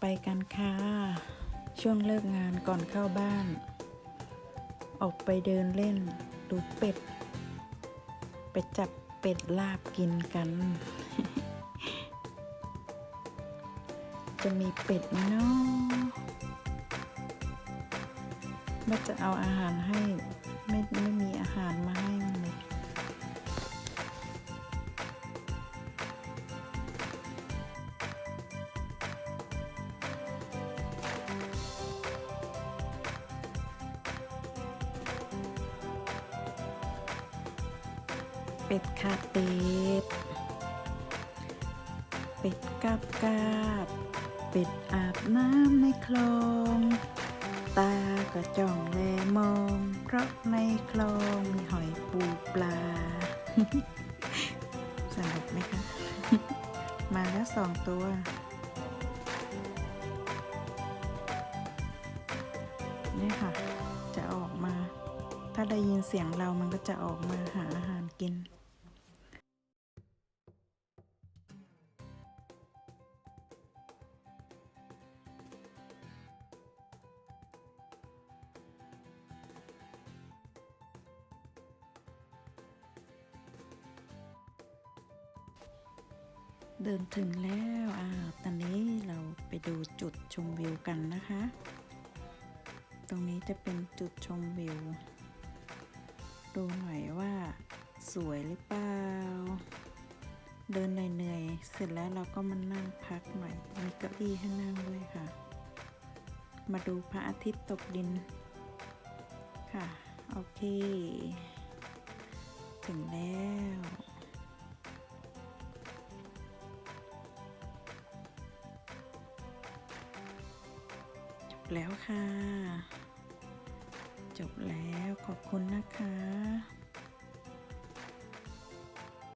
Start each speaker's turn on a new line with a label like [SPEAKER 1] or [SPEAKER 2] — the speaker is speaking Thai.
[SPEAKER 1] ไปกันค่ะ ช่วงเลิกงานก่อนเข้าบ้าน ออกไปเดินเล่น ดูเป็ด ไปจับเป็ดลาบกินกัน จะมีเป็ดไหมเนาะว่าจะเอาอาหารให้ ไม่ไม่มีอาหารมาให้ เป็ดค่ะเป็ด เป็ดกาบกาบเป็ดอาบน้ำในคลอง ตาก็จ้องแลมอง เพราะในคลองมีหอยปูปลา สนุกไหมคะ มาแล้วสองตัวนี่ค่ะ จะออกมา ถ้าได้ยินเสียงเรามันก็จะออกมาหาอาหาร เดินถึงแล้วอ่าตอนนี้เราไปดูจุดชมวิวกันนะคะ ตรงนี้จะเป็นจุดชมวิว ดูหน่อยว่าสวยหรือเปล่า เดินเหนื่อยๆ เสร็จแล้วเราก็มานั่งพักหน่อย มีเก้าอี้ให้นั่งด้วยค่ะ มาดูพระอาทิตย์ตกดิน ค่ะ โอเค ถึงแล้ว แล้วค่ะ จบแล้วขอบคุณนะคะ